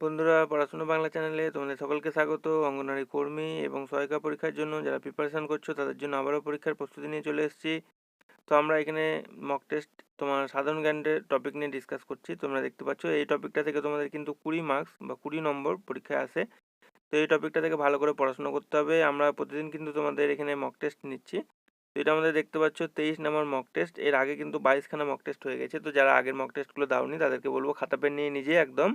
বন্ধুরা, পড়াশোনা বাংলা চ্যানেলে তোমাদের সকলকে স্বাগত। অঙ্গনওয়াড়ি কর্মী এবং সহায়িকা পরীক্ষার জন্য যারা প্রিপারেশান করছ, তাদের জন্য আবারও পরীক্ষার প্রস্তুতি নিয়ে চলে এসেছি। তো আমরা এখানে মক টেস্ট তোমার সাধারণ জ্ঞানের টপিক নিয়ে ডিসকাস করছি। তোমরা দেখতে পাচ্ছ, এই টপিকটা থেকে তোমাদের কিন্তু কুড়ি মার্কস বা কুড়ি নম্বর পরীক্ষায় আসে। তো এই টপিকটা থেকে ভালো করে পড়াশোনা করতে হবে। আমরা প্রতিদিন কিন্তু তোমাদের এখানে মক টেস্ট নিচ্ছি। তো এটা আমাদের দেখতে পাচ্ছ তেইশ নম্বর মক টেস্ট এর আগে কিন্তু বাইশখানা মক টেস্ট হয়ে গেছে। তো যারা আগের মক টেস্টগুলো দাওনি, তাদেরকে বলব খাতা পেন নিয়ে নিজে একদম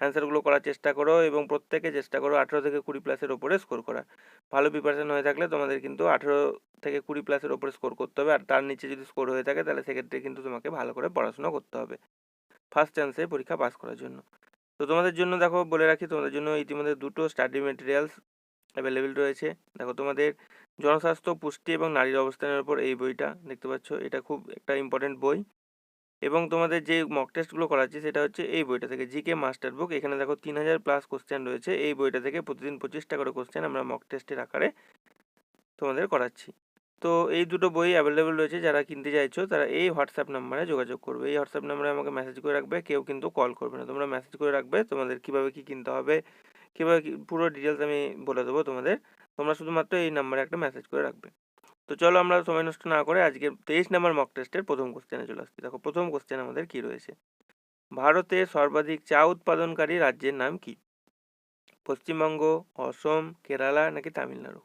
অ্যান্সারগুলো করার চেষ্টা করো এবং প্রত্যেকে চেষ্টা করো আঠেরো থেকে কুড়ি প্লাসের ওপরে স্কোর করা ভালো প্রিপারেশন হয়ে থাকলে তোমাদের কিন্তু আঠেরো থেকে কুড়ি প্লাসের ওপরে স্কোর করতে হবে। আর তার নিচে যদি স্কোর হয়ে থাকে, তাহলে সেক্ষেত্রে কিন্তু তোমাকে ভালো করে পড়াশোনা করতে হবে। ফার্স্ট চান্সে পরীক্ষা পাস করার জন্য। তো তোমাদের জন্য দেখো, বলে রাখি, তোমাদের জন্য ইতিমধ্যে দুটো স্টাডি মেটেরিয়ালস অ্যাভেলেবেল রয়েছে। দেখো তোমাদের জনস্বাস্থ্য, পুষ্টি এবং নারীর অবস্থানের উপর এই বইটা, দেখতে পাচ্ছ, এটা খুব একটা ইম্পর্টেন্ট বই। এবং তোমাদের যে মক টেস্টগুলো করাচ্ছি, সেটা হচ্ছে এই বইটা থেকে, জিকে মাস্টার বুক। এখানে দেখো তিন হাজার প্লাস কোশ্চেন রয়েছে। এই বইটা থেকে প্রতিদিন পঁচিশটা করে কোশ্চেন আমরা মক টেস্টের আকারে তোমাদের করাচ্ছি। তো এই দুটো বই অ্যাভেলেবেল রয়েছে, যারা কিনতে চাইছো, তারা এই হোয়াটসঅ্যাপ নাম্বারে যোগাযোগ করবে। এই হোয়াটসঅ্যাপ নাম্বারে আমাকে মেসেজ করে রাখবে, কেউ কিন্তু কল করবে না। তোমরা মেসেজ করে রাখবে, তোমাদের কীভাবে কী কিনতে হবে, কীভাবে পুরো ডিটেলস আমি বলে দেবো তোমাদের। তোমরা শুধুমাত্র এই নাম্বারে একটা মেসেজ করে রাখবে। তো চলো আমরা সময় নষ্ট না করে আজকে তেইশ নাম্বার মক টেস্টের প্রথম কোশ্চেনে চলে আসছি। দেখো, প্রথম কোশ্চেন আমাদের কি রয়েছে? ভারতে সর্বাধিক চা উৎপাদনকারী রাজ্যের নাম কি? পশ্চিমবঙ্গ, অসম, কেরালা নাকি তামিলনাড়ু?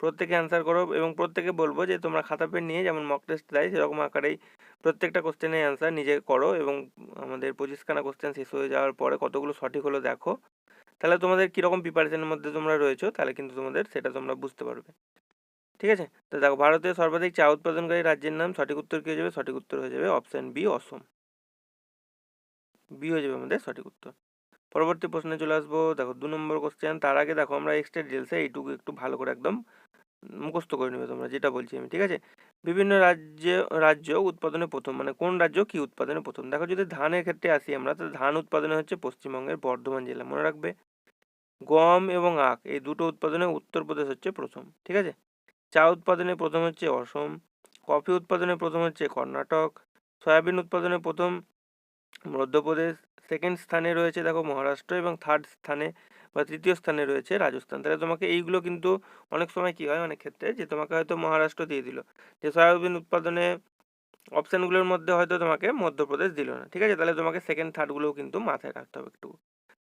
প্রত্যেকে অ্যান্সার করো এবং প্রত্যেকে বলব যে তোমরা খাতা পেন নিয়ে যেমন মক টেস্ট দেয়, সেরকম আকারেই প্রত্যেকটা কোশ্চেনের অ্যান্সার নিজে করো এবং আমাদের পঁচিশখানা কোশ্চেন শেষ হয়ে যাওয়ার পরে কতগুলো সঠিক হলো দেখো। তাহলে তোমাদের কীরকম প্রিপারেশনের মধ্যে তোমরা রয়েছো, তাহলে কিন্তু তোমাদের সেটা তোমরা বুঝতে পারবে। ঠিক আছে? তো দেখো ভারতের সর্বাধিক চা উৎপাদনকারী রাজ্যের নাম সঠিক উত্তর কী হয়ে যাবে? সঠিক উত্তর হয়ে যাবে অপশান বি অসম। বি হয়ে যাবে আমাদের সঠিক উত্তর। পরবর্তী প্রশ্নে চলে আসব। দেখো, দু নম্বর কোশ্চেন তার আগে দেখো, আমরা এক্সট্রা ডিটেলসে এইটুকু একটু ভালো করে একদম মুখস্থ করে নেবে তোমরা, যেটা বলছি আমি, ঠিক আছে? বিভিন্ন রাজ্যে, রাজ্য উৎপাদনে প্রথম মানে কোন রাজ্য কি উৎপাদনে প্রথম? দেখো, যদি ধানের ক্ষেত্রে আসি আমরা, তো ধান উৎপাদনে হচ্ছে পশ্চিমবঙ্গের বর্ধমান জেলা, মনে রাখবে? গম এবং আখ, এই দুটো উৎপাদনে উত্তরপ্রদেশ হচ্ছে প্রথম, ঠিক আছে? চা উৎপাদনে প্রথম হচ্ছে অসম, কফি উৎপাদনে প্রথম হচ্ছে কর্ণাটক, সয়াবিন উৎপাদনে প্রথম মধ্যপ্রদেশ সেকেন্ড স্থানে রয়েছে দেখো মহারাষ্ট্র এবং থার্ড স্থানে বা তৃতীয় স্থানে রয়েছে রাজস্থান। তাহলে তোমাকে এইগুলো কিন্তু অনেক সময় কী হয়, অনেক ক্ষেত্রে যে তোমাকে হয়তো মহারাষ্ট্র দিয়ে দিল, যে সয়াবিন উৎপাদনে অপশানগুলোর মধ্যে হয়তো তোমাকে মধ্যপ্রদেশ দিল না, ঠিক আছে? তাহলে তোমাকে সেকেন্ড থার্ডগুলোও কিন্তু মাথায় রাখতে হবে একটু।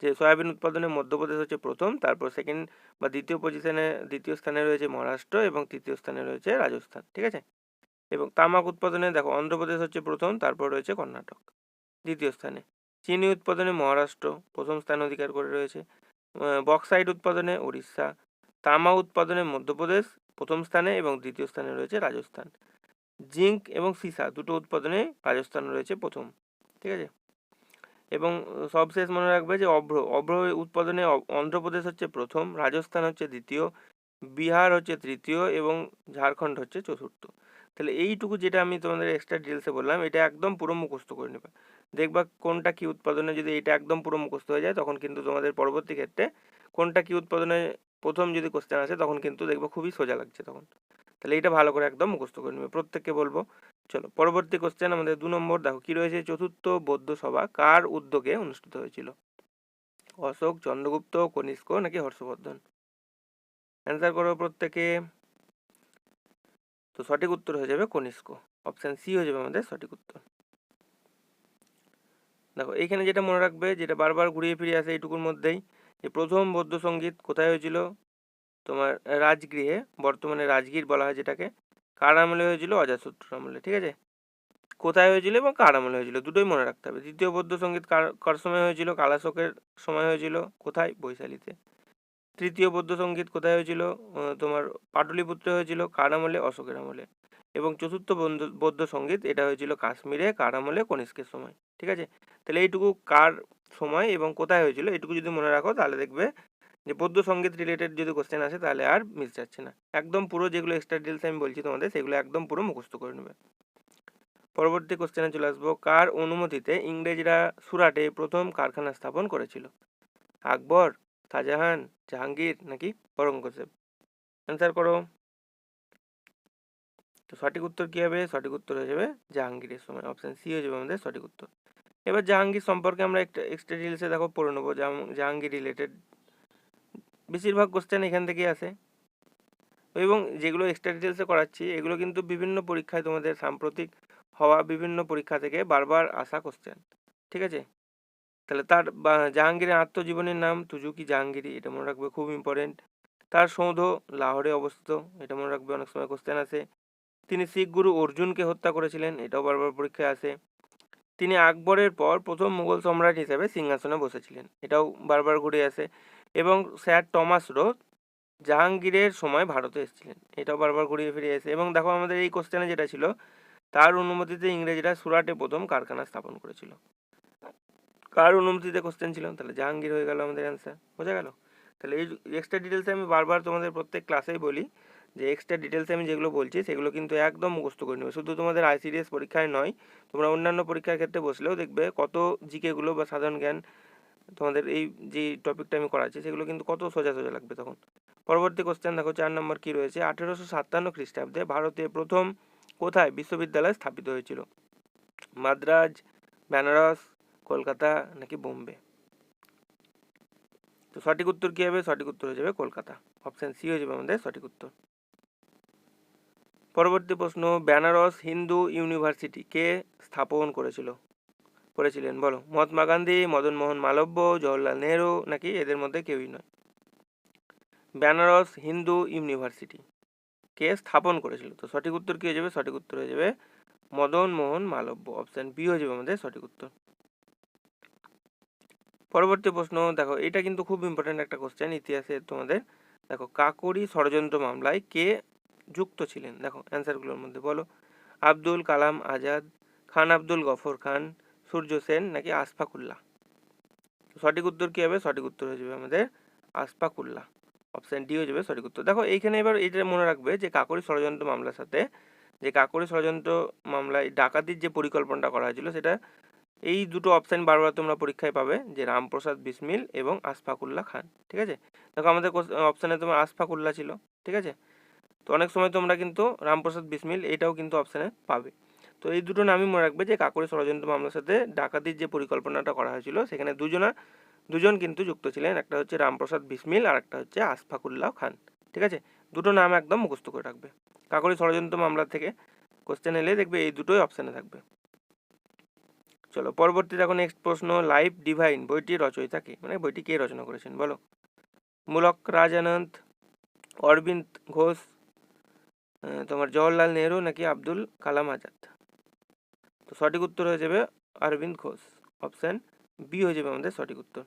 যে সয়াবিন উৎপাদনে মধ্যপ্রদেশ হচ্ছে প্রথম, তারপর সেকেন্ড বা দ্বিতীয় পজিশনে দ্বিতীয় স্থানে রয়েছে মহারাষ্ট্র এবং তৃতীয় স্থানে রয়েছে রাজস্থান, ঠিক আছে? এবং তামাক উৎপাদনে দেখো অন্ধ্রপ্রদেশ হচ্ছে প্রথম, তারপর রয়েছে কর্ণাটক, দ্বিতীয় স্থানে। চিনি উৎপাদনে মহারাষ্ট্র, প্রথম স্থান অধিকার করে রয়েছে। বক্সাইড উৎপাদনে উড়িষ্যা তামা উৎপাদনে মধ্যপ্রদেশ, প্রথম স্থানে এবং দ্বিতীয় স্থানে রয়েছে রাজস্থান। জিঙ্ক এবং সীসা দুটো উৎপাদনে রাজস্থান রয়েছে প্রথম, ঠিক আছে? এবং সবশেষ মনে রাখবে যে অভ্র অভ্র উৎপাদনে অন্ধ্রপ্রদেশ হচ্ছে প্রথম, রাজস্থান হচ্ছে দ্বিতীয়, বিহার হচ্ছে তৃতীয় এবং ঝাড়খণ্ড হচ্ছে চতুর্থ। তাহলে এইটুকু যেটা আমি তোমাদের এক্সট্রা ডিটেলসে বললাম, এটা একদম পুরো মুখস্থ করে নেবে। দেখবা কোনটা কি উৎপাদনে যদি এটা একদম পুরো মুখস্থ হয়ে যায়, তখন কিন্তু তোমাদের পরবর্তী ক্ষেত্রে কোনটা কি উৎপাদনে প্রথম যদি কোশ্চেন আসে, তখন কিন্তু দেখব খুবই সোজা লাগছে তখন। তাহলে এটা ভালো করে একদম মুখস্থ করে নেবে। প্রত্যেককে বলব চলো, পরবর্তী কোশ্চেন আমাদের দু নম্বর। দেখো, কি রয়েছে? চতুর্থ বৌদ্ধ সভা কার উদ্যোগে অনুষ্ঠিত হয়েছিল? অশোক, চন্দ্রগুপ্ত, কনিষ্ক নাকি হর্ষবর্ধন? অ্যান্সার করো প্রত্যেকে। তো সঠিক উত্তর হয়ে যাবে কনিষ্ক। অপশান সি হয়ে যাবে আমাদের সঠিক উত্তর। দেখো, এইখানে যেটা মনে রাখবে, যেটা বারবার ঘুরিয়ে ফিরে আসে এইটুকুর মধ্যেই, যে প্রথম বৌদ্ধ সংগীত কোথায় হয়েছিল? তোমার রাজগৃহে, বর্তমানে রাজগীর বলা হয় যেটাকে কার আমলে হয়েছিল? অজাতশত্রুর আমলে, ঠিক আছে? কোথায় হয়েছিল এবং কার আমলে হয়েছিল? দুটোই মনে রাখতে হবে। দ্বিতীয় বৌদ্ধ সংগীত কার কার সময় হয়েছিল? কালাশোকের সময় হয়েছিল। কোথায়? বৈশালীতে। তৃতীয় বৌদ্ধ সংগীত কোথায় হয়েছিল? তোমার পাটলিপুত্রে হয়েছিল। কার আমলে? অশোকের আমলে। এবং চতুর্থ বৌদ্ধ সংগীত এটা হয়েছিল কাশ্মীরে কার আমলে? কনিষ্কের সময়, ঠিক আছে? তাহলে এইটুকু কার সময় এবং কোথায় হয়েছিল? এটুকু যদি মনে রাখো তাহলে দেখবে যে পদ্য সংগীত রিলেটেড যদি কোশ্চেন আসে তাহলে আর মিস যাচ্ছে না। একদম পুরো যেগুলো এক্সট্রা ডিটেলস আমি বলছি তোমাদের, সেগুলো একদম পুরো মুখস্থ করে নেবে। পরবর্তী কোশ্চেনে চলে আসব, কার অনুমতিতে ইংরেজরা সুরাটে প্রথম কারখানা স্থাপন করেছিল? আকবর, শাহজাহান, জাহাঙ্গীর নাকি অরঙ্গজেব অ্যান্সার করো। তো সঠিক উত্তর কী হবে? সঠিক উত্তর হয়ে যাবে জাহাঙ্গীরের সময়। অপশান সি হয়ে যাবে আমাদের সঠিক উত্তর। এবার জাহাঙ্গীর সম্পর্কে আমরা একটা এক্সট্রা ডিটেলসে দেখো পড়ে নেব। জাহাঙ্গীর রিলেটেড বেশিরভাগ কোশ্চেন এখান থেকেই আসে। এবং যেগুলো এক্সট্রা ডিটেলসে করাচ্ছি, এগুলো কিন্তু বিভিন্ন পরীক্ষায় তোমাদের সাম্প্রতিক হওয়া বিভিন্ন পরীক্ষা থেকে বারবার আসা কোশ্চেন ঠিক আছে? তাহলে তার জাহাঙ্গীরের আত্মজীবনীর নাম তুজুকি জাহাঙ্গীরি এটা মনে রাখবে খুব ইম্পর্টেন্ট তার সৌধ লাহোরে অবস্থিত, এটা মনে রাখবে অনেক সময় কোশ্চেন আসে। তিনি শিখ গুরু অর্জুনকে হত্যা করেছিলেন, এটাও বারবার পরীক্ষায় আসে। তিনি আকবরের পর প্রথম মুঘল সম্রাট হিসেবে সিংহাসনে বসেছিলেন, এটাও বারবার ঘুরে আসে। এবং স্যার টমাস রোড জাহাঙ্গীরের সময় ভারতে এসেছিলেন। এটাও বারবার ঘুরিয়ে ফিরে এসে এবং দেখো আমাদের এই কোশ্চেনে যেটা ছিল, তার অনুমতিতে ইংরেজরা সুরাটে প্রথম কারখানা স্থাপন করেছিল। কার অনুমতিতে কোশ্চেন ছিল? তাহলে জাহাঙ্গীর হয়ে গেল আমাদের অ্যান্সার বোঝা গেল? তাহলে এই এক্সট্রা ডিটেলসে আমি বারবার তোমাদের প্রত্যেক ক্লাসেই বলি যে এক্সট্রা ডিটেলসে আমি যেগুলো বলছি, সেগুলো কিন্তু একদম মুখস্থ করে নেবে। শুধু তোমাদের আইসিডিএস পরীক্ষায় নয়, তোমরা অন্যান্য পরীক্ষার ক্ষেত্রে বসলেও দেখবে কত জিকেগুলো বা সাধারণ জ্ঞান তোমাদের এই যে টপিকটা আমি করাচ্ছি, সেগুলো কিন্তু কত সোজা সোজা লাগবে তখন। পরবর্তী কোশ্চেন দেখো, চার নম্বর কি রয়েছে? আঠেরোশো সাতান্ন খ্রিস্টাব্দে ভারতে প্রথম কোথায় বিশ্ববিদ্যালয় স্থাপিত হয়েছিল? মাদ্রাজ, বেনারস, কলকাতা নাকি বোম্বে? তো সঠিক উত্তর কী হবে? সঠিক উত্তর হয়ে যাবে কলকাতা। অপশান সি হয়ে যাবে আমাদের সঠিক উত্তর। পরবর্তী প্রশ্ন, বেনারস হিন্দু ইউনিভার্সিটি কে স্থাপন করেছিল? করেছিলেন, বলো। মহাত্মা গান্ধী, মদন মোহন মালব্য, জওহরলাল নেহরু, নাকি এদের মধ্যে কেউই নয়? বেনারস হিন্দু ইউনিভার্সিটি। কে স্থাপন করেছিল? তো সঠিক উত্তর কী হয়ে যাবে? সঠিক উত্তর হয়ে যাবে মদন মোহন মালব্য। অপশান বি হয়ে যাবে আমাদের সঠিক উত্তর। পরবর্তী প্রশ্ন, দেখো, এটা কিন্তু খুব ইম্পর্টেন্ট একটা কোশ্চেন ইতিহাসে তোমাদের। দেখো, কাকরি ষড়যন্ত্র মামলায় কে যুক্ত ছিলেন? দেখো অ্যান্সারগুলোর মধ্যে বলো। আব্দুল কালাম আজাদ, খান আব্দুল গফর খান সূর্য সেন নাকি আসফাকুল্লাহ সঠিক উত্তর কী হবে? সঠিক উত্তর হয়ে যাবে আমাদের আসফাকুল্লাহ অপশান ডি হয়ে যাবে সঠিক উত্তর। দেখো, এইখানে এবার এটা মনে রাখবে যে কাকরি ষড়যন্ত্র মামলার সাথে, যে কাকরি ষড়যন্ত্র মামলায় ডাকাতির যে পরিকল্পনাটা করা হয়েছিল, সেটা এই দুটো অপশান বারবার তোমরা পরীক্ষায় পাবে, যে রামপ্রসাদ বিসমিল এবং আসফাকুল্লাহ খান। ঠিক আছে? দেখো, আমাদের অপশানে তোমার আসফাকুল্লাহ ছিল। ঠিক আছে? তো অনেক সময় তোমরা কিন্তু রামপ্রসাদ বিসমিল এটাও কিন্তু অপশানে পাবে। তো এই দুটো নামই মনে রাখবে যে কাকুরি ষড়যন্ত্র মামলার সাথে ডাকাতির যে পরিকল্পনাটা করা হয়েছিল, সেখানে দুজনা, দুজন কিন্তু যুক্ত ছিলেন। একটা হচ্ছে রামপ্রসাদ বিসমিল আর একটা হচ্ছে আসফাকুল্লাহ খান। ঠিক আছে? দুটো নাম একদম মুখস্থ করে রাখবে। কাকুরি ষড়যন্ত্র মামলা থেকে কোশ্চেন এলে দেখবে এই দুটোই অপশানে থাকবে। চলো, পরবর্তী দেখো নেক্সট প্রশ্ন লাইফ ডিভাইন বইটি রচয়িতা কে? মানে বইটি কে রচনা করেছেন? বলো। মূলক রাজানন্দ, অরবিন্দ ঘোষ তোমার জওহরলাল নেহরু নাকি আব্দুল কালাম আজাদ? তো সঠিক উত্তর হয়ে যাবে অরবিন্দ ঘোষ। অপশান বি হয়ে যাবে আমাদের সঠিক উত্তর।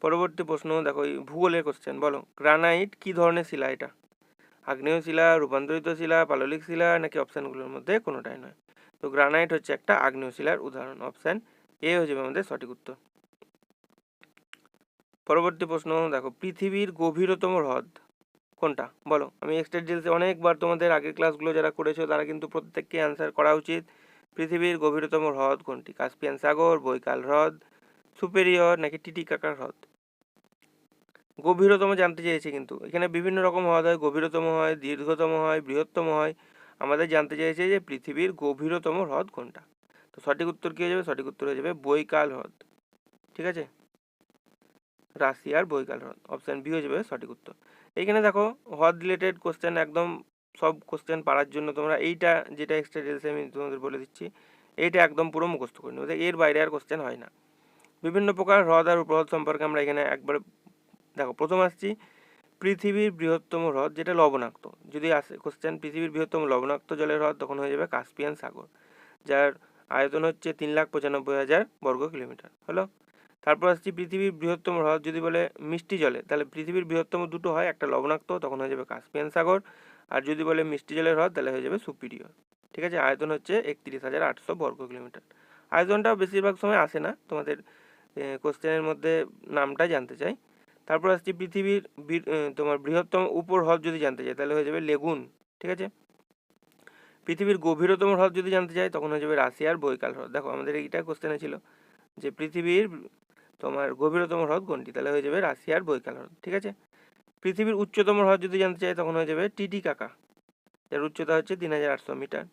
পরবর্তী প্রশ্ন, দেখো ভূগোলের কোশ্চেন বলো। গ্রানাইট কি ধরনের শিলা এটা? আগ্নেয় শিলা, রূপান্তরিত শিলা, পাললিক শিলা, নাকি অপশানগুলোর মধ্যে কোনোটাই নয়? তো গ্রানাইট হচ্ছে একটা আগ্নেয় শিলার উদাহরণ। অপশান এ হয়ে যাবে আমাদের সঠিক উত্তর। পরবর্তী প্রশ্ন, দেখো পৃথিবীর গভীরতম হ্রদ কোনটা? বলো। আমি এক্সট্রা ডিটেলসে অনেকবার তোমাদের আগের ক্লাসগুলো যারা করেছ, তারা কিন্তু প্রত্যেককে অ্যান্সার করা উচিত। পৃথিবীর গভীরতম হ্রদ কোনটি? কাস্পিয়ান সাগর, বৈকাল হ্রদ সুপেরিয়র নাকি টিটিকাকার হ্রদ? গভীরতম জানতে চেয়েছে কিন্তু। এখানে বিভিন্ন রকম হ্রদ হয়। গভীরতম হয়, দীর্ঘতম হয়, বৃহত্তম হয়। আমাদের জানতে চাইছে যে পৃথিবীর গভীরতম হ্রদ কোনটা? তো সঠিক উত্তর কী হয়ে যাবে? সঠিক উত্তর হয়ে যাবে বৈকাল হ্রদ। ঠিক আছে? রাশিয়ার বৈকাল হ্রদ। অপশান বি হয়ে যাবে সঠিক উত্তর। এইখানে দেখো হ্রদ রিলেটেড কোশ্চেন একদম সব কোশ্চেন পারার জন্য তোমরা এইটা যেটা এক্সট্রা ডিটেলসে আমি তোমাদের বলে দিচ্ছি, এইটা একদম পুরো মুখস্থ করে নেবে এর বাইরে আর কোশ্চেন হয় না। বিভিন্ন প্রকার হ্রদ আর উপহ্রদ সম্পর্কে আমরা এখানে একবার দেখো, প্রথম আসছি পৃথিবীর বৃহত্তম হ্রদ যেটা লবণাক্ত। যদি আসে কোশ্চেন পৃথিবীর বৃহত্তম লবণাক্ত জলের হ্রদ তখন হয়ে যাবে কাস্পিয়ান সাগর, যার আয়তন হচ্ছে তিন লাখ পঁচানব্বই হাজার বর্গ কিলোমিটার। হলো? তারপর আসছি পৃথিবীর বৃহত্তম হ্রদ, যদি বলে মিষ্টি জলে, তাহলে পৃথিবীর বৃহত্তম দুটো হয়, একটা লবণাক্ত, তখন হয়ে যাবে কাস্পিয়ান সাগর, আর যদি বলে মিষ্টি জলের হ্রদ, তাহলে হয়ে যাবে সুপিরিয়র। ঠিক আছে? আয়তন হচ্ছে একত্রিশ হাজার আটশো বর্গ কিলোমিটার। আয়তনটাও বেশিরভাগ সময় আসে না, তোমাদের কোশ্চেনের মধ্যে নামটা জানতে চাই। তারপর আসছি পৃথিবীর তোমার বৃহত্তম উপর হ্রদ যদি জানতে চাই, তাহলে হয়ে যাবে লেগুন। ঠিক আছে? পৃথিবীর গভীরতম হ্রদ যদি জানতে চাই, তখন হয়ে যাবে রাশিয়ার বৈকাল হ্রদ। দেখো, আমাদের এইটা কোশ্চেনে ছিল যে পৃথিবীর তোমার গভীরতম হ্রদ কোনটি? তাহলে হয়ে যাবে রাশিয়ার বৈকাল হ্রদ, ঠিক আছে? পৃথিবীর উচ্চতম হ্রদ যদি জানতে চাই, তখন হয়ে যাবে টিটি কাকা। যার উচ্চতা হচ্ছে তিন হাজার আটশো মিটার।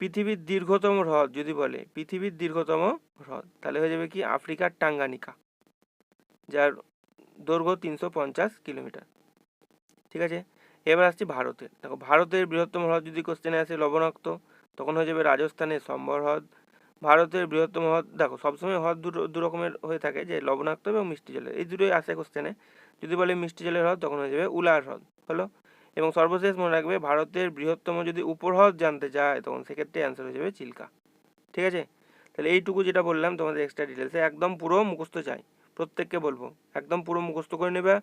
পৃথিবীর দীর্ঘতম হ্রদ যদি বলে, পৃথিবীর দীর্ঘতম হ্রদ, তাহলে হয়ে যাবে কি? আফ্রিকার টাঙ্গানিকা, যার দৈর্ঘ্য তিনশো পঞ্চাশ কিলোমিটার, ঠিক আছে? এবার আসছি ভারতের। দেখো, ভারতের বৃহত্তম হ্রদ যদি কোশ্চেনে আসে লবণাক্ত, তখন হয়ে যাবে রাজস্থানের সম্বর হ্রদ ভারতের বৃহত্তম হ্রদ, দেখো, সবসময় হ্রদ দু রকমের হয়ে থাকে, যে লবণাক্ত এবং মিষ্টি জলের। এই দুটোই আসে কোশ্চেনে যদি বলে মিষ্টি জলের হ্রদ, তখন হয়ে যাবে উলার হ্রদ, হলো? এবং সর্বশেষ মনে রাখবে, ভারতের বৃহত্তম যদি উপহ্রদ জানতে চায় তখন সেক্ষেত্রে অ্যান্সার হয়ে যাবে চিল্কা। ঠিক আছে? তাহলে এইটুকু যেটা বললাম, তোমাদের এক্সট্রা ডিটেলসে একদম পুরো মুখস্থ চাই। প্রত্যেককে বলব, একদম পুরো মুখস্থ করে নেবে,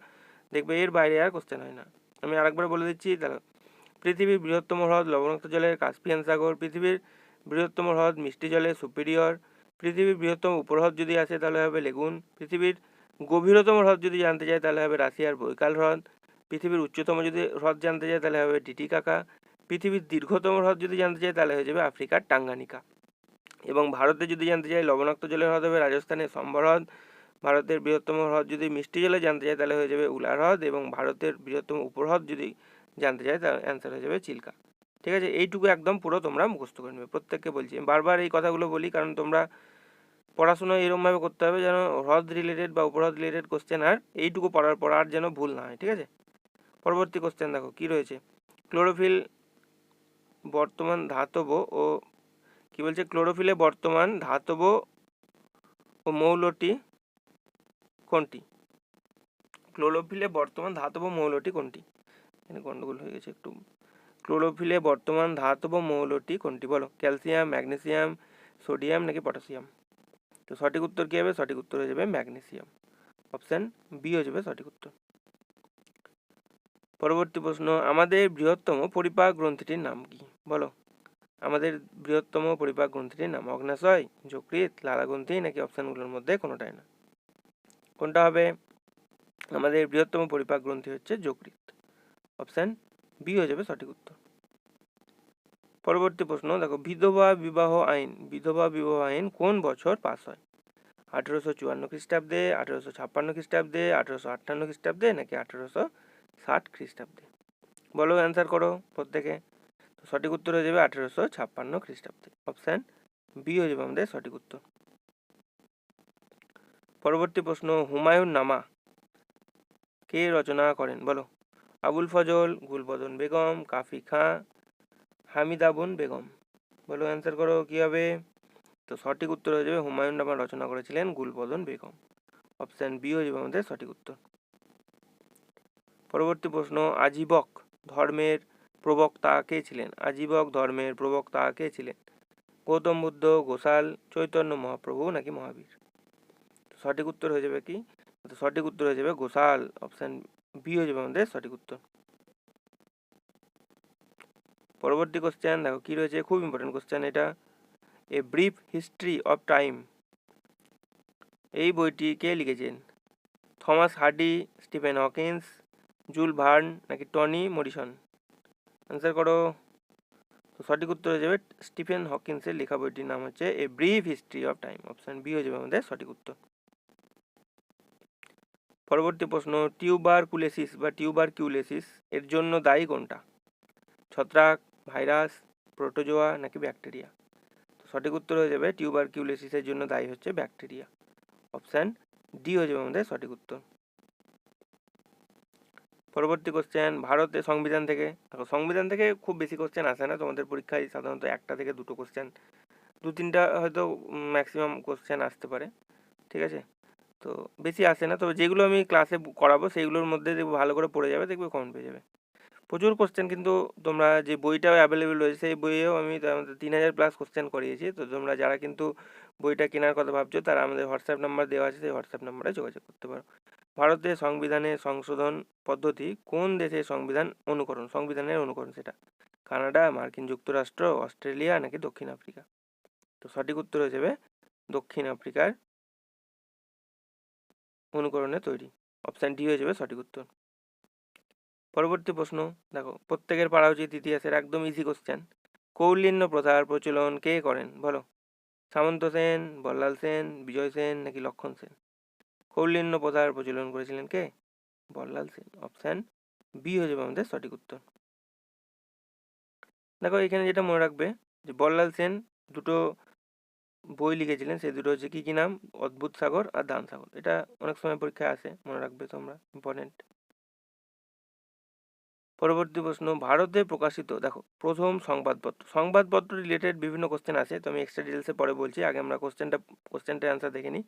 দেখবে এর বাইরে আর কোশ্চেন হয় না। আমি আরেকবার বলে দিচ্ছি, তাহলে, পৃথিবীর বৃহত্তম হ্রদ লবণাক্ত জলের কাস্পিয়ান সাগর, পৃথিবীর বৃহত্তম হ্রদ, মিষ্টি জলে সুপিরিয়র পৃথিবীর বৃহত্তম উপহ্রদ যদি আসে তাহলে হবে লেগুন পৃথিবীর গভীরতম হ্রদ যদি জানতে চায় তাহলে হবে রাশিয়ার বৈকাল হ্রদ, পৃথিবীর উচ্চতম যদি হ্রদ জানতে চায় তাহলে হবে টিটিকাকা পৃথিবীর দীর্ঘতম হ্রদ যদি জানতে চায় তাহলে হয়ে যাবে আফ্রিকার টাঙ্গানিকা। এবং ভারতে যদি জানতে চাই লবণাক্ত জলের হ্রদ হবে রাজস্থানের সম্বর হ্রদ, ভারতের বৃহত্তম হ্রদ যদি মিষ্টি জলে জানতে চায় তাহলে হয়ে যাবে উলার হ্রদ এবং ভারতের বৃহত্তম উপহ্রদ যদি জানতে চায় তার অ্যান্সার হয়ে যাবে চিল্কা। ঠিক আছে? এইটুকু একদম পুরো তোমরা মুখস্থ করে নেবে। প্রত্যেককে বলছি। বারবার এই কথাগুলো বলি কারণ তোমরা পড়াশোনা এরকমভাবে করতে হবে যেন হ্রদ রিলেটেড বা উপহ্রদ রিলেটেড কোশ্চেন আর এইটুকু পড়ার পর আর যেন ভুল না হয়, ঠিক আছে? পরবর্তী কোশ্চেন দেখো, কি রয়েছে? ক্লোরোফিল বর্তমান ধাতব ও কি বলছে? ক্লোরোফিলে বর্তমান ধাতব ও মৌলটি কোনটি? ক্লোরোফিলে বর্তমান ধাতব মৌলটি কোনটি? এখানে গন্ডগোল হয়ে গেছে একটু। ক্লোরোফিলে বর্তমান ধাতব মৌলটি কোনটি বলো? ক্যালসিয়াম, ম্যাগনেসিয়াম, সোডিয়াম নাকি পটাশিয়াম তো সঠিক উত্তর কী হবে? সঠিক উত্তর হয়ে যাবে ম্যাগনেসিয়াম। অপশান বি হয়ে যাবে সঠিক উত্তর। পরবর্তী প্রশ্ন, আমাদের বৃহত্তম পরিপাক গ্রন্থিটির নাম কি? বলো। আমাদের বৃহত্তম পরিপাক গ্রন্থিটির নাম অগ্নাশয় যকৃত লালাগ্রন্থি নাকি অপশানগুলোর মধ্যে কোনোটাই না? কোনটা হবে? আমাদের বৃহত্তম পরিপাক গ্রন্থি হচ্ছে যকৃত অপশান বি হয়ে যাবে সঠিক উত্তর। পরবর্তী প্রশ্ন, দেখো, বিধবা বিবাহ আইন, বিধবা বিবাহ আইন কোন বছর পাস হয়? আঠেরোশো চুয়ান্ন খ্রিস্টাব্দে, আঠেরোশো ছাপ্পান্ন খ্রিস্টাব্দে, আঠেরোশো আটান্ন খ্রিস্টাব্দে, নাকি আঠেরোশো ষাট খ্রিস্টাব্দে? বলো অ্যান্সার করো প্রত্যেকে। তো সঠিক উত্তর হয়ে যাবে আঠেরোশো ছাপ্পান্ন খ্রিস্টাব্দে। অপশান বি হয়ে যাবে আমাদের সঠিক উত্তর। পরবর্তী প্রশ্ন, হুমায়ুন নামা কে রচনা করেন? বলো। আবুল ফজল, গুলবদন বেগম কাফি খাঁ হামিদাবুন বেগম। বলো অ্যান্সার করো, কী হবে? তো সঠিক উত্তর হয়ে যাবে, হুমায়ুন নামা রচনা করেছিলেন গুলবদন বেগম। অপশান বি হয়ে যাবে আমাদের সঠিক উত্তর। পরবর্তী প্রশ্ন, আজীবক ধর্মের প্রবক্তা কে ছিলেন? আজীবক ধর্মের প্রবক্তা কে ছিলেন? গৌতম বুদ্ধ গোসাল চৈতন্য মহাপ্রভু নাকি মহাবীর? সঠিক উত্তর হয়ে যাবে কি? সঠিক উত্তর হয়ে যাবে গোসাল অপশান বি হয়ে যাবে আমাদের সঠিক উত্তর। পরবর্তী কোশ্চেন দেখো কি রয়েছে? খুব ইম্পর্টেন্ট কোশ্চেন এটা। A brief history of time এই বইটি কে লিখেছেন? Thomas Hardy, Stephen Hawkins, Jules Verne নাকি টনি মরিসন? অ্যান্সার করো। তো সঠিক উত্তর হয়ে যাবে স্টিফেন হকিন্সের লেখা বইটির নাম হচ্ছে A brief history of time option B হয়ে যাবে আমাদের সঠিক উত্তর। পরবর্তী প্রশ্ন টিউবার কুলেসিস বা টিউবার কিউলেসিস এর জন্য দায়ী কোনটা? ছত্রাক, ভাইরাস প্রোটোজোয়া নাকি ব্যাকটেরিয়া তো সঠিক উত্তর হয়ে যাবে টিউবার কিউলেসিসের জন্য দায়ী হচ্ছে ব্যাকটেরিয়া অপশান ডি হয়ে যাবে আমাদের সঠিক উত্তর। পরবর্তী কোশ্চেন ভারতের সংবিধান থেকে, দেখো সংবিধান থেকে খুব বেশি কোশ্চেন আসে না, তোমাদের পরীক্ষায় সাধারণত একটা থেকে দুটো কোশ্চেন দু তিনটা হয়তো ম্যাক্সিমাম কোশ্চেন আসতে পারে, ঠিক আছে? তো বেশি আসে না। তবে যেগুলো আমি ক্লাসে করাবো সেইগুলোর মধ্যে দেখব ভালো করে পড়ে যাবে, দেখবে কমন পেয়ে যাবে। প্রচুর কোশ্চেন কিন্তু তোমরা যে বইটা অ্যাভেলেবেল রয়েছে সেই বইয়েও আমি তিন হাজার প্লাস কোশ্চেন করিয়েছি। তো তোমরা যারা কিন্তু বইটা কেনার কথা ভাবছ তারা আমাদের হোয়াটসঅ্যাপ নাম্বার দেওয়া আছে, সেই হোয়াটসঅ্যাপ নাম্বারে যোগাযোগ করতে পারো। ভারতের সংবিধানের সংশোধন পদ্ধতি কোন দেশের সংবিধান অনুকরণ, সংবিধানের অনুকরণ সেটা? কানাডা, মার্কিন যুক্তরাষ্ট্র, অস্ট্রেলিয়া নাকি দক্ষিণ আফ্রিকা? তো সঠিক উত্তর যাবে দক্ষিণ আফ্রিকার অনুকরণে তৈরি। অপশান ডি হয়ে যাবে সঠিক উত্তর। পরবর্তী প্রশ্ন, দেখো, প্রত্যেকের পাড়া উচিত ইতিহাসের একদম ইজি কোশ্চেন কৌলিন্য প্রথার প্রচলন কে করেন? বলো। সামন্ত সেন, বল্লাল সেন, বিজয় সেন, নাকি লক্ষণ সেন? কৌলিন্য প্রথার প্রচলন করেছিলেন কে? বল্লাল সেন। অপশান বি হয়ে যাবে আমাদের সঠিক উত্তর। দেখো, এখানে যেটা মনে রাখবে যে বল্লাল সেন দুটো বই লিখেছিলেন, সেই দুটো হচ্ছে কী কী নাম? অদ্ভুত সাগর আর দান সাগর। এটা অনেক সময় পরীক্ষায় আসে, মনে রাখবে তোমরা ইম্পর্টেন্ট পরবর্তী প্রশ্ন, ভারতে প্রকাশিত, দেখো, প্রথম সংবাদপত্র। সংবাদপত্র রিলেটেড বিভিন্ন কোশ্চেন আছে তো আমি এক্সট্রা ডিটেলসে পরে বলছি, আগে আমরা কোশ্চেনটা কোশ্চেনটার অ্যান্সার দেখে নিই।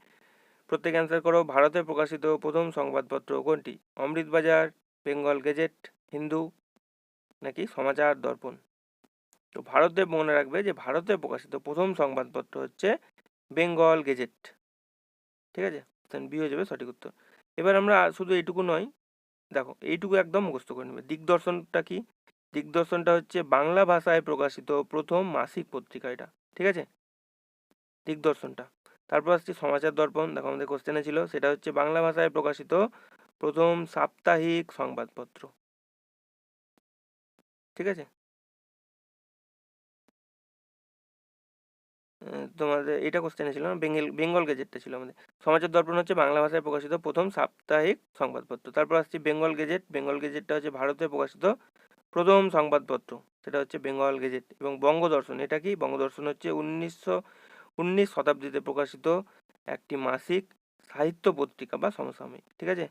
প্রত্যেক অ্যান্সার করো, ভারতে প্রকাশিত প্রথম সংবাদপত্র কোনটি? অমৃতবাজার বেঙ্গল গেজেট, হিন্দু, নাকি সমাচার দর্পণ? তো ভারতে মনে রাখবে যে ভারতে প্রকাশিত প্রথম সংবাদপত্র হচ্ছে বেঙ্গল গেজেট। ঠিক আছে? বি হয়ে যাবে সঠিক উত্তর। এবার আমরা শুধু এইটুকু নয়, দেখো এইটুকু একদম মুখস্থ করে নেবে। দিগদর্শনটা কি? দিগদর্শনটা হচ্ছে বাংলা ভাষায় প্রকাশিত প্রথম মাসিক পত্রিকা এটা ঠিক আছে? দিগদর্শনটা তারপর আসছে সমাচার দর্পণ। দেখো আমাদের কোশ্চেনে ছিল, সেটা হচ্ছে বাংলা ভাষায় প্রকাশিত প্রথম সাপ্তাহিক সংবাদপত্র। ঠিক আছে? তোমাদের এটা কোশ্চেনে ছিল না? বেঙ্গল বেঙ্গল গেজেটটা ছিল আমাদের। সমাচার দর্পণ হচ্ছে বাংলা ভাষায় প্রকাশিত প্রথম সাপ্তাহিক সংবাদপত্র। তারপর আসছে বেঙ্গল গেজেট। বেঙ্গল গেজেটটা হচ্ছে ভারতে প্রকাশিত প্রথম সংবাদপত্র। সেটা হচ্ছে বেঙ্গল গেজেট এবং বঙ্গদর্শন। এটা কি? বঙ্গদর্শন হচ্ছে উনিশশো, উনিশ শতাব্দীতে প্রকাশিত একটি মাসিক সাহিত্য পত্রিকা বা সমসাময়িক। ঠিক আছে?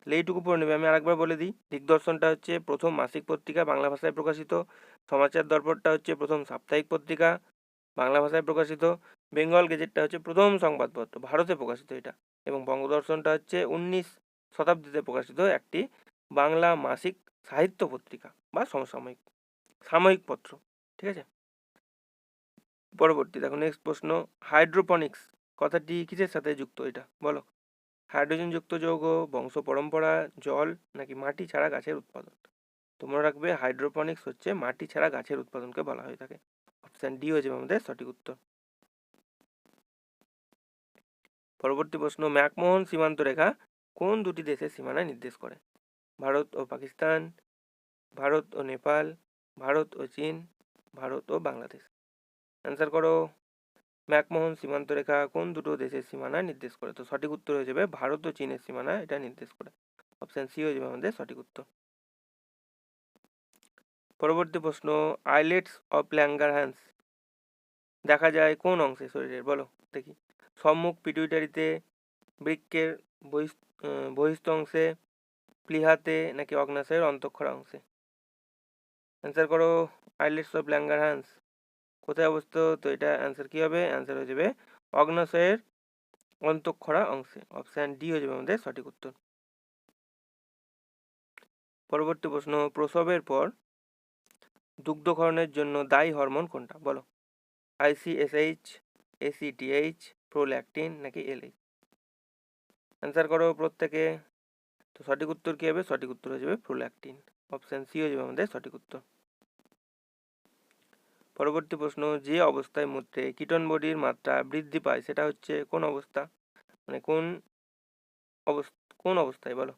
তাহলে এইটুকু পড়ে নেবে। আমি আরেকবার বলে দিই, দিগদর্শনটা হচ্ছে প্রথম মাসিক পত্রিকা বাংলা ভাষায় প্রকাশিত। সমাচার দর্পণটা হচ্ছে প্রথম সাপ্তাহিক পত্রিকা। বাংলা ভাষায় প্রকাশিত। বেঙ্গল গেজেটটা হচ্ছে প্রথম সংবাদপত্র, ভারতে প্রকাশিত এটা। এবং বঙ্গদর্শনটা হচ্ছে উনিশ শতাব্দীতে প্রকাশিত একটি বাংলা মাসিক সাহিত্য পত্রিকা বা সমসাময়িক, সাময়িক পত্র, ঠিক আছে? পরবর্তী দেখো নেক্সট প্রশ্ন, হাইড্রোপনিক্স কথাটি কিসের সাথে যুক্ত এটা? বলো। হাইড্রোজেনযুক্ত যৌগ, বংশ পরম্পরা, জল নাকি মাটি ছাড়া গাছের উৎপাদন? তোমরা রাখবে হাইড্রোপনিক্স হচ্ছে মাটি ছাড়া গাছের উৎপাদনকে বলা হয়ে থাকে। অপশান ডি হয়ে যাবে আমাদের সঠিক উত্তর। পরবর্তী প্রশ্ন, ম্যাকমোহন সীমান্ত রেখা কোন দুটি দেশের সীমানায় নির্দেশ করে? ভারত ও পাকিস্তান, ভারত ও নেপাল, ভারত ও চীন, ভারত ও বাংলাদেশ। অ্যান্সার করো। ম্যাকমোহন সীমান্ত রেখা কোন দুটো দেশের সীমানা নির্দেশ করে? তো সঠিক উত্তর হয়ে যাবে ভারত ও চীনের সীমানা এটা নির্দেশ করে। অপশান সি হয়ে যাবে আমাদের সঠিক উত্তর। পরবর্তী প্রশ্ন আইলেটস অফ ল্যাঙ্গারহ্যান্স দেখা যায় কোন অংশে শরীরের? বলো, দেখি। সম্মুখ পিটুইটারিতে বৃক্কের বহিস্থ অংশে, প্লিহাতে নাকি অগ্নাশয়ের অন্তঃক্ষরা অংশে? অ্যান্সার করো আইলেটস অফ ল্যাঙ্গারহ্যান্স কোথায় অবস্থিত? তো এটা অ্যান্সার কী হবে? অ্যান্সার হয়ে যাবে অগ্নাশয়ের অন্তঃক্ষরা অংশে। অপশান ডি হয়ে যাবে আমাদের সঠিক উত্তর। পরবর্তী প্রশ্ন, প্রসবের পর দুগ্ধক্ষরণের জন্য দায়ী হরমোন কোনটা? বলো। আইসিএসএইচ এসিটিএইচ প্রোল্যাকটিন নাকি এলএইচ অ্যান্সার করো প্রত্যেকে। তো সঠিক উত্তর কী হবে? সঠিক উত্তর হয়ে যাবে প্রোল্যাকটিন অপশান সি হয়ে যাবে আমাদের সঠিক উত্তর। পরবর্তী প্রশ্ন, যে অবস্থায় মূত্রে কিটন বডির মাত্রা বৃদ্ধি পায়, সেটা হচ্ছে কোন অবস্থা? মানে কোন অবস্থা, কোন অবস্থায় বলো?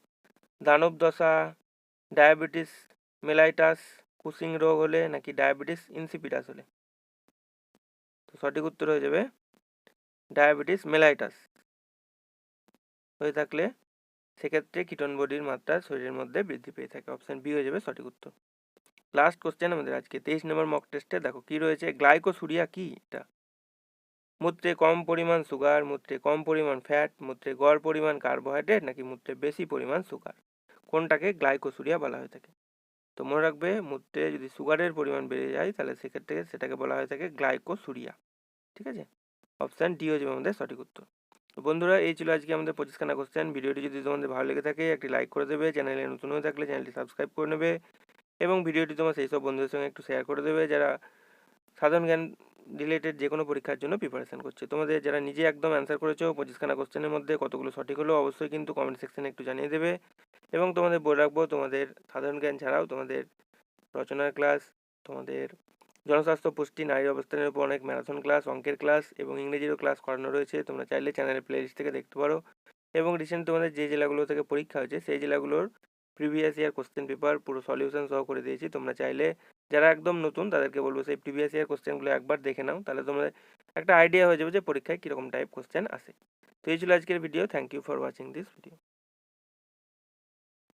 দানব দশা, ডায়াবেটিস, মেলাইটাস, কুসিং রোগ হলে নাকি ডায়াবেটিস ইনসিপিটাস হলে? তো সঠিক উত্তর হয়ে যাবে ডায়াবেটিস মেলাইটাস। হয়ে থাকলে সেক্ষেত্রে কিটন বডির মাত্রা শরীরের মধ্যে বৃদ্ধি পেয়ে থাকে। অপশান বি হয়ে যাবে সঠিক উত্তর। লাস্ট কোশ্চেন আমাদের আজকে। তেইশ নম্বর মক টেস্টে দেখো কি রয়েছে? গ্লাইকোসুরিয়া কি এটা মূত্রে কম পরিমাণ সুগার, মূত্রে কম পরিমাণ ফ্যাট মূত্রে গড় পরিমাণ কার্বোহাইড্রেট নাকি মূত্রে বেশি পরিমাণ সুগার কোনটাকে গ্লাইকোসুরিয়া বলা হয়ে থাকে? তো মনে রাখবে মূত্রে যদি সুগারের পরিমাণ বেড়ে যায়, তাহলে সেক্ষেত্রে সেটাকে বলা হয়ে থাকে গ্লাইকোসুরিয়া ঠিক আছে? অপশান ডি হচ্ছে আমাদের সঠিক উত্তর। তো বন্ধুরা, এই ছিল আজকে আমাদের পঁচিশখানা কোশ্চেন ভিডিওটি যদি তোমাদের ভালো লেগে থাকে, একটি লাইক করে দেবে। চ্যানেলে নতুন হয়ে থাকলে চ্যানেলটি সাবস্ক্রাইব করে নেবে এবং ভিডিওটি তোমার সেই সব বন্ধুদের সঙ্গে একটু শেয়ার করে দেবে যারা সাধারণ জ্ঞান রিলেটেড যে কোনো পরীক্ষার জন্য প্রিপারেশান করছে। তোমাদের যারা নিজে একদম অ্যান্সার করেছ, পঁচিশখানা কোশ্চেনের মধ্যে কতগুলো সঠিক হলো, অবশ্যই কিন্তু কমেন্ট সেকশনে একটু জানিয়ে দেবে। এবং তোমাদের বলে রাখব, তোমাদের সাধারণ জ্ঞান ছাড়াও তোমাদের রচনার ক্লাস তোমাদের জনস্বাস্থ্য পুষ্টি নারীর অবস্থানের উপর অনেক ম্যারাথন ক্লাস অঙ্কের ক্লাস এবং ইংরেজিরও ক্লাস করানো রয়েছে। তোমরা চাইলে চ্যানেলের প্লেলিস্ট থেকে দেখতে পারো। এবং রিসেন্ট তোমাদের যে জেলাগুলো থেকে পরীক্ষা হয়েছে, সেই জেলাগুলোর প্রিভিয়াস ইয়ার কোশ্চেন পেপার পুরো সলিউশন সহ করে দিয়েছি। তোমরা চাইলে যারা একদম নতুন, তাদেরকে বলব সেই প্রিভিয়াস ইয়ার কোশ্চেনগুলো একবার দেখে নাও। তাহলে তোমরা একটা আইডিয়া হয়ে যাবে যে পরীক্ষায় কীরকম টাইপ কোশ্চেন আসে। তো এই ছিল আজকের video thank you for watching this video